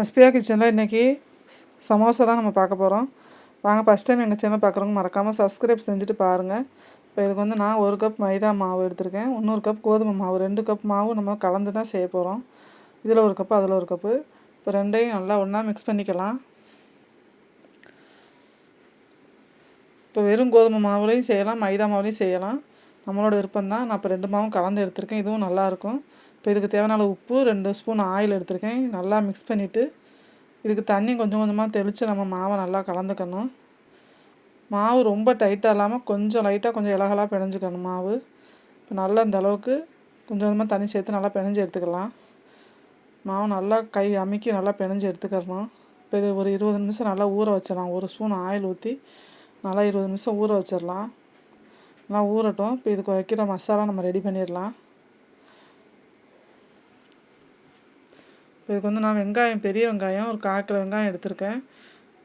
மஸ்பியா கிச்சனில் இன்றைக்கி சமோசா தான் நம்ம பார்க்க போகிறோம் வாங்க ஃபஸ்ட் டைம் எங்கள் சேனல் பார்க்குறவங்க மறக்காமல் சப்ஸ்கிரைப் செஞ்சுட்டு பாருங்கள் இப்போ இதுக்கு வந்து நான் ஒரு கப் மைதா மாவு எடுத்திருக்கேன். இன்னொரு கப் கோதுமை மாவு ரெண்டு கப் மாவு நம்ம கலந்து தான் செய்ய போகிறோம் இதில் ஒரு கப்பு அதில் ஒரு கப்பு இப்போ ரெண்டையும் நல்லா ஒன்றா மிக்ஸ் பண்ணிக்கலாம். இப்போ வெறும் கோதுமை மாவுலையும் செய்யலாம் மைதா மாவுலையும் செய்யலாம். நம்மளோட விருப்பம் தான் நான் இப்போ ரெண்டு மாவும் கலந்து எடுத்திருக்கேன். இதுவும் நல்லாயிருக்கும் இப்போ இதுக்கு தேவையான உப்பு ரெண்டு ஸ்பூன் ஆயில் எடுத்திருக்கேன். நல்லா மிக்ஸ் பண்ணிவிட்டு இதுக்கு தண்ணி கொஞ்சம் கொஞ்சமாக தெளித்து நம்ம மாவை நல்லா கலந்துக்கணும். மாவு ரொம்ப டைட்டாக இல்லாமல் கொஞ்சம் லைட்டாக கொஞ்சம் இலகலாக பிணைஞ்சிக்கணும் மாவு. இப்போ நல்லா இந்த அளவுக்கு கொஞ்சம் கொஞ்சமாக தண்ணி சேர்த்து நல்லா பிணைஞ்சி எடுத்துக்கலாம். மாவு நல்லா கை அமுக்கி நல்லா பிணைஞ்சி எடுத்துக்கிறணும் இப்போ இது ஒரு இருபது நிமிஷம் நல்லா ஊற வச்சிடலாம். ஒரு ஸ்பூன் ஆயில் ஊற்றி நல்லா இருபது நிமிஷம் ஊற வச்சிடலாம். நல்லா ஊறட்டும். இப்போ இதுக்கு வைக்கிற மசாலா நம்ம ரெடி பண்ணிடலாம். இதுக்கு வந்து நான் வெங்காயம் பெரிய வெங்காயம் ஒரு கால் கிலோ வெங்காயம் எடுத்திருக்கேன்.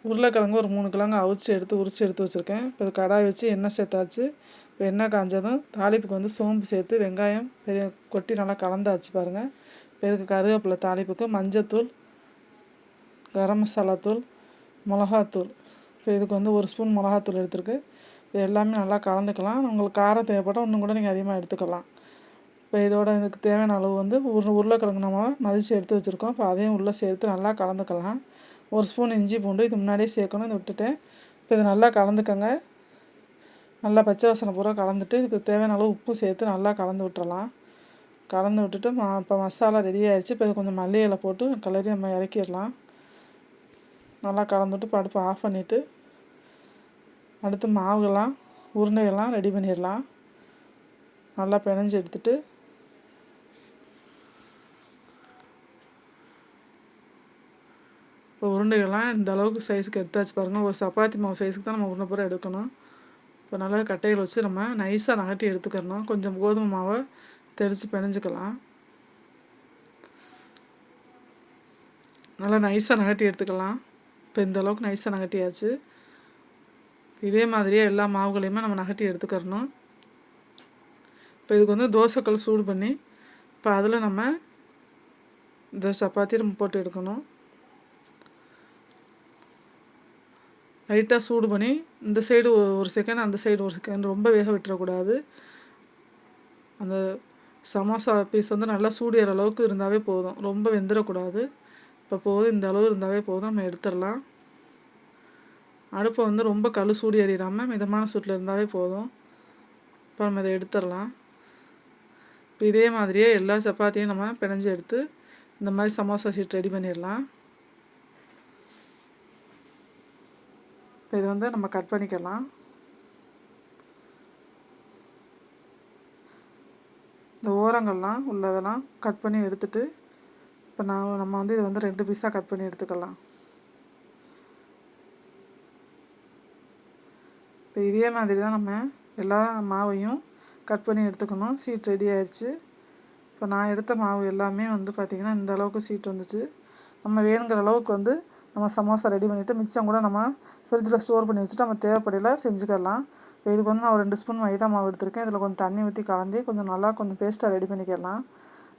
உருளைக்கிழங்கு ஒரு மூணு கிழங்கு அவிச்சு எடுத்து உரிச்சு எடுத்து வச்சுருக்கேன். இப்போ கடாய் வச்சு எண்ணெய் சேர்த்தாச்சு. இப்போ எண்ணெய் காஞ்சதும் தாளிப்புக்கு வந்து சோம்பு சேர்த்து வெங்காயம் பெரிய கொட்டி நல்லா கலந்தாச்சு பாருங்கள் இப்போ இதுக்கு கருவேப்பிலை தாளிப்புக்கு மஞ்சத்தூள் கரம் மசாலா தூள் மிளகாத்தூள். இப்போ இதுக்கு வந்து ஒரு ஸ்பூன் மிளகாத்தூள் எடுத்துருக்கு. இது எல்லாமே நல்லா கலந்துக்கலாம். உங்களுக்கு காரம் தேவைப்பட்டால் இன்னும் கூட நீங்கள் அதிகமாக எடுத்துக்கலாம். இப்போ இதோட இதுக்கு தேவையான அளவு வந்து உரு உருளைக்கிழங்கு நம்ம மதித்து எடுத்து வச்சுருக்கோம். இப்போ அதையும் உள்ளே சேர்த்து நல்லா கலந்துக்கலாம். ஒரு ஸ்பூன் இஞ்சி பூண்டு இது முன்னாடியே சேர்க்கணும் இதை விட்டுட்டேன் இப்போ இது நல்லா கலந்துக்கங்க. நல்லா பச்சை வாசனை பூரா கலந்துட்டு இதுக்கு தேவையான அளவு உப்பு சேர்த்து நல்லா கலந்து விட்டுறலாம். கலந்து விட்டுட்டு மா இப்போ மசாலா ரெடி ஆயிடுச்சு இப்போ இது கொஞ்சம் மல்லி இலை போட்டு கிளறி நம்ம இறக்கிடலாம். நல்லா கலந்துட்டு படுப்பு ஆஃப் பண்ணிவிட்டு அடுத்து மாவுகள்லாம் உருண்டைகள்லாம் ரெடி பண்ணிடலாம். நல்லா பிணைஞ்சு எடுத்துட்டு இப்போ உருண்டைகள்லாம் இந்த அளவுக்கு சைஸுக்கு எடுத்தாச்சு பாருங்கள் ஒரு சப்பாத்தி மாவு சைஸுக்கு தான் நம்ம உருண்டை பூரா எடுக்கணும். இப்போ நல்லா கட்டையில் வச்சு நம்ம நைஸாக நகட்டி எடுத்துக்கிறணும். கொஞ்சம் கோதுமை மாவை தெளித்து பிணைஞ்சிக்கலாம். நல்லா நைஸாக நகட்டி எடுத்துக்கலாம். இப்போ இந்த அளவுக்கு நைஸாக நகட்டியாச்சு. இதே மாதிரியே எல்லா மாவுகளையுமே நம்ம நகட்டி எடுத்துக்கிறணும். இப்போ இதுக்கு வந்து தோசைக்கல் சூடு பண்ணி இப்போ அதில் நம்ம இந்த சப்பாத்தி நம்ம போட்டு எடுக்கணும். லைட்டாக சூடு பண்ணி இந்த சைடு ஒரு செகண்ட் அந்த சைடு ஒரு செகண்ட் ரொம்ப வேக விட்டுறக்கூடாது. அந்த சமோசா பீஸ் வந்து நல்லா சூடு ஏற அளவுக்கு இருந்தாவே போதும். ரொம்ப வெந்துடக்கூடாது இப்போ போதும் இந்த அளவு இருந்தாவே போதும். நம்ம எடுத்துடலாம். அடுப்பை வந்து ரொம்ப கல் சூடு ஏறிடாமல் மிதமான சூட்டில் இருந்தாவே போதும். இப்போ நம்ம இதை எடுத்துடலாம். இப்போ இதே மாதிரியே எல்லா சப்பாத்தியும் நம்ம பிணைஞ்சு எடுத்து இந்த மாதிரி சமோசா சீட் ரெடி பண்ணிடலாம். இப்போ இது வந்து நம்ம கட் பண்ணிக்கலாம். இந்த ஓரங்கள்லாம் உள்ளதெல்லாம் கட் பண்ணி எடுத்துட்டு இப்போ நான் நம்ம வந்து இதை வந்து ரெண்டு பீஸாக கட் பண்ணி எடுத்துக்கலாம். இப்போ இதே மாதிரி தான் நம்ம எல்லா மாவையும் கட் பண்ணி எடுத்துக்கணும். சீட் ரெடி ஆயிடுச்சு. இப்போ நான் எடுத்த மாவு எல்லாமே வந்து பார்த்திங்கன்னா இந்த அளவுக்கு சீட் வந்துச்சு. நம்ம வேணுங்கிற அளவுக்கு வந்து நம்ம சமோசா ரெடி பண்ணிவிட்டு மிச்சம் கூட நம்ம ஃப்ரிட்ஜில் ஸ்டோர் பண்ணி வச்சுட்டு நம்ம தேவைப்படையில் செஞ்சுக்கலாம். இப்போ இதுக்கு வந்து நான் ஒரு ரெண்டு ஸ்பூன் மைதா மாவு எடுத்திருக்கேன். இதில் கொஞ்சம் தண்ணி ஊற்றி கலந்து கொஞ்சம் நல்லா கொஞ்சம் பேஸ்ட்டாக ரெடி பண்ணிக்கலாம்.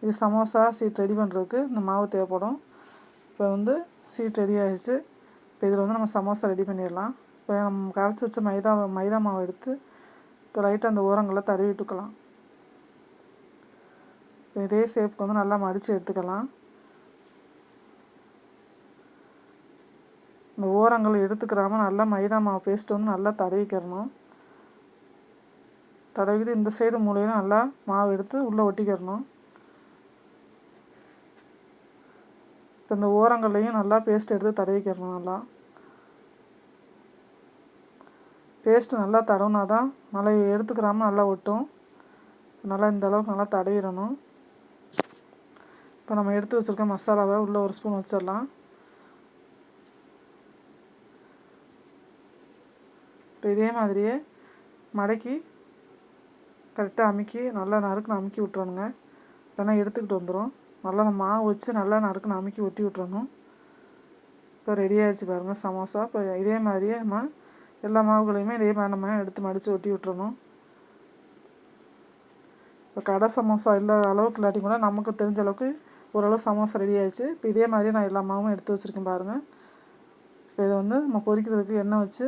இது சமோசா சீட் ரெடி பண்ணுறதுக்கு இந்த மாவு தேவைப்படும். இப்போ வந்து சீட் ரெடி ஆகிடுச்சு இப்போ இதில் வந்து நம்ம சமோசா ரெடி பண்ணிடலாம். இப்போ நம்ம கரைச்சி வச்ச மைதா மைதா மாவு எடுத்து இப்போ லைட்டாக அந்த ஓரங்களை தடவி விட்டுக்கலாம். இதே ஷேப்புக்கு வந்து நல்லா மடித்து எடுத்துக்கலாம். இந்த ஓரங்கள் எடுத்துக்கிறாமல் நல்லா மைதா மாவு பேஸ்ட் வந்து நல்லா தடவிக்கிறணும். தடவிட்டு இந்த சைடு மூலையில நல்லா மாவு எடுத்து உள்ளே ஒட்டிக்கிறணும். இப்போ இந்த ஓரங்கள்லையும் நல்லா பேஸ்ட் எடுத்து தடவிக்கிறணும் நல்லா. பேஸ்ட்டு நல்லா தடவுனா தான் நல்லா எடுத்துக்கிறாமல் நல்லா ஒட்டும். நல்லா இந்த அளவுக்கு நல்லா தடவிடணும். இப்போ நம்ம எடுத்து வச்சுருக்க மசாலாவை உள்ளே ஒரு ஸ்பூன் வச்சிடலாம். இப்போ இதே மாதிரியே மடக்கி கரெக்டாக அமுக்கி நல்லா நறுக்குன்னு அமுக்கி விட்றணுங்க இல்லைன்னா எடுத்துக்கிட்டு வந்துடும் நல்லா அந்த மாவு வச்சு நல்லா நறுக்குன்னு அமுக்கி ஒட்டி விட்றணும் இப்போ ரெடி ஆகிடுச்சு பாருங்கள் சமோசா. இப்போ இதே மாதிரியே நம்ம எல்லா மாவுகளையுமே இதே மாதிரி நம்ம எடுத்து மடித்து ஒட்டி விட்றணும் இப்போ கடை சமோசா இல்லாத அளவுக்கு இல்லாட்டி கூட நமக்கு தெரிஞ்ச அளவுக்கு ஓரளவு சமோசா ரெடி ஆயிடுச்சு. இப்போ இதே மாதிரியே நான் எல்லா மாவும் எடுத்து வச்சுருக்கேன் பாருங்கள் இப்போ இதை வந்து நம்ம பொரிக்கிறதுக்கு எண்ணெய் வச்சு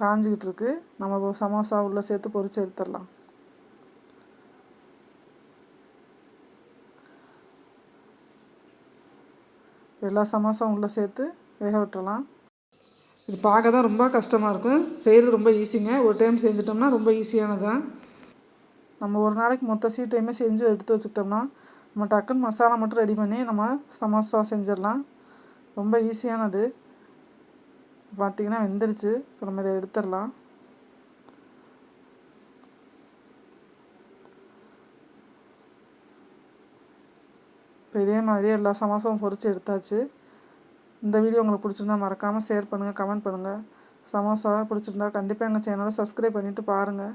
காஞ்சிக்கிட்டு இருக்கு நம்ம சமோசா உள்ளே சேர்த்து பொறிச்சு எடுத்துடலாம். எல்லா சமோசாவும் உள்ளே சேர்த்து வேக விட்டுடலாம். இது பார்க்க தான் ரொம்ப கஷ்டமாக இருக்கும். செய்கிறது ரொம்ப ஈஸிங்க. ஒரு டைம் செஞ்சிட்டோம்னா ரொம்ப ஈஸியானது. தான் நம்ம ஒரு நாளைக்கு மொத்த சீட்டையுமே செஞ்சு எடுத்து வச்சுக்கிட்டோம்னா நம்ம டக்குன்னு மசாலா மட்டும் ரெடி பண்ணி நம்ம சமோசா செஞ்சிடலாம். ரொம்ப ஈஸியானது. பார்த்திங்கன்னா வெந்துருச்சு. இப்போ நம்ம இதை எடுத்துடலாம். இப்போ இதே மாதிரி எல்லா சமோசாவும் பொறிச்சு எடுத்தாச்சு. இந்த வீடியோ உங்களுக்கு பிடிச்சிருந்தா மறக்காமல் ஷேர் பண்ணுங்கள் கமெண்ட் பண்ணுங்கள் சமோசா பிடிச்சிருந்தா கண்டிப்பாக எங்கள் சேனலை சப்ஸ்கிரைப் பண்ணிவிட்டு பாருங்கள்